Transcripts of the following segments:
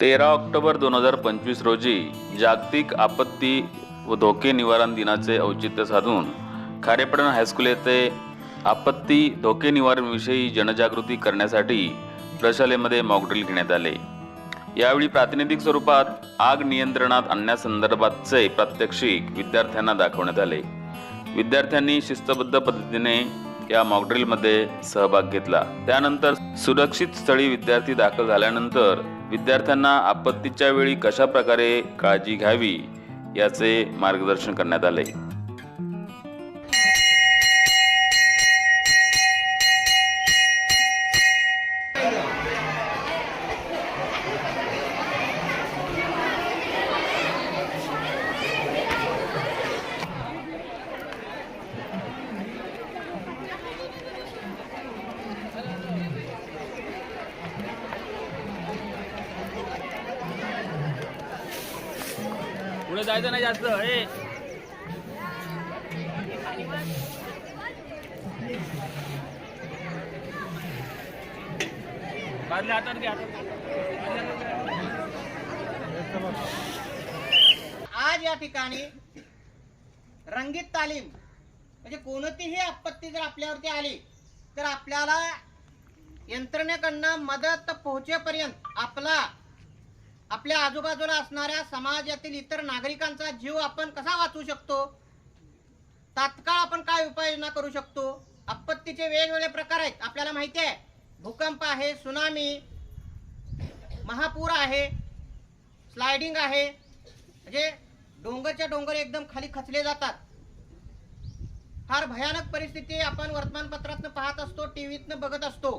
तेरा ऑक्टोबर दोन हजार पंचवीस रोजी जागतिक आपत्ती व धोके निवारण दिनाचे औचित्य साधून खारेपटण हायस्कूल येथे आपत्ती धोके निवारणविषयी जनजागृती करण्यासाठी प्रशालेमध्ये मॉकड्रिल घेण्यात आले. यावेळी प्रातिनिधिक स्वरूपात आग नियंत्रणात आणण्यासंदर्भातचे प्रात्यक्षिक विद्यार्थ्यांना दाखवण्यात आले. विद्यार्थ्यांनी शिस्तबद्ध पद्धतीने या मॉकड्रिलमध्ये सहभाग घेतला. त्यानंतर सुरक्षित स्थळी विद्यार्थी दाखल झाल्यानंतर विद्यार्थ्यांना आपत्तीच्या वेळी कशा प्रकारे काळजी घ्यावी याचे मार्गदर्शन करण्यात आले. पुढे जायचं नाही जास्त हे बादल्या हातात घ्या. आज या ठिकाणी रंगीत तालीम म्हणजे कोणतीही आपत्ती जर आपल्यावरती आली तर आपल्याला यंत्रणेकडनं मदत पोहोचेपर्यंत आपला आपल्या आजूबाजूला असणाऱ्या समाजातील इतर नागरिकांचा जीव आपण कसा वाचवू शकतो? तात्काळ आपण काय उपाययोजना करू शकतो? आपत्तीचे वेगवेगळे प्रकार आहेत आपल्याला माहिती आहे. भूकंप आहे सुनामी महापूर आहे स्लायडिंग आहे. म्हणजे डोंगरच्या डोंगर एकदम खाली खचले जातात. फार भयानक परिस्थिती आपण वर्तमानपत्रातनं पाहत असतो टी व्हीतनं बघत असतो.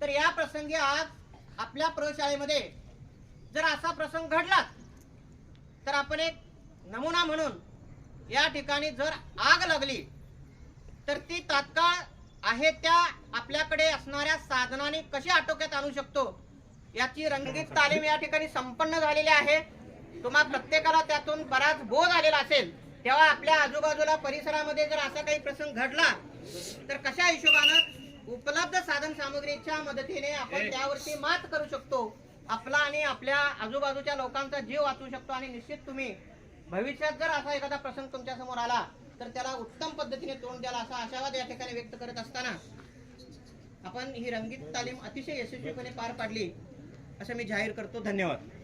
तर या प्रसंगी आज आपल्या प्रशाळेमध्ये जर असा प्रसंग घडला तर आपण एक नमुना म्हणून या ठिकाणी जर आग लागली तर ती तात्काळ आहे त्या आपल्याकडे असणाऱ्या साधनाने कशी आटोक्यात आणू शकतो? याची रंगीत तालीम या ठिकाणी संपन्न झालेली आहे. तुम्हा प्रत्येकाला त्यातून बराच बोध आलेला असेल. तेव्हा आपल्या आजूबाजूला परिसरामध्ये जर असा काही प्रसंग घडला तर कशा हिशोबानं उपलब्ध साधन सामग्रीच्या मदतीने आपण त्यावरती मात करू शकतो? आपला आणि आपल्या आजूबाजूच्या लोकांचा जीव वाचवू शकतो आणि निश्चित तुम्ही भविष्यात जर असा एखादा प्रसंग तुमच्यासमोर आला तर त्याला उत्तम पद्धतीने तोंड द्याला असा आशावाद या ठिकाणी व्यक्त करत असताना आपण ही रंगीत तालीम अतिशय यशस्वीपणे पार पाडली असं मी जाहीर करतो. धन्यवाद.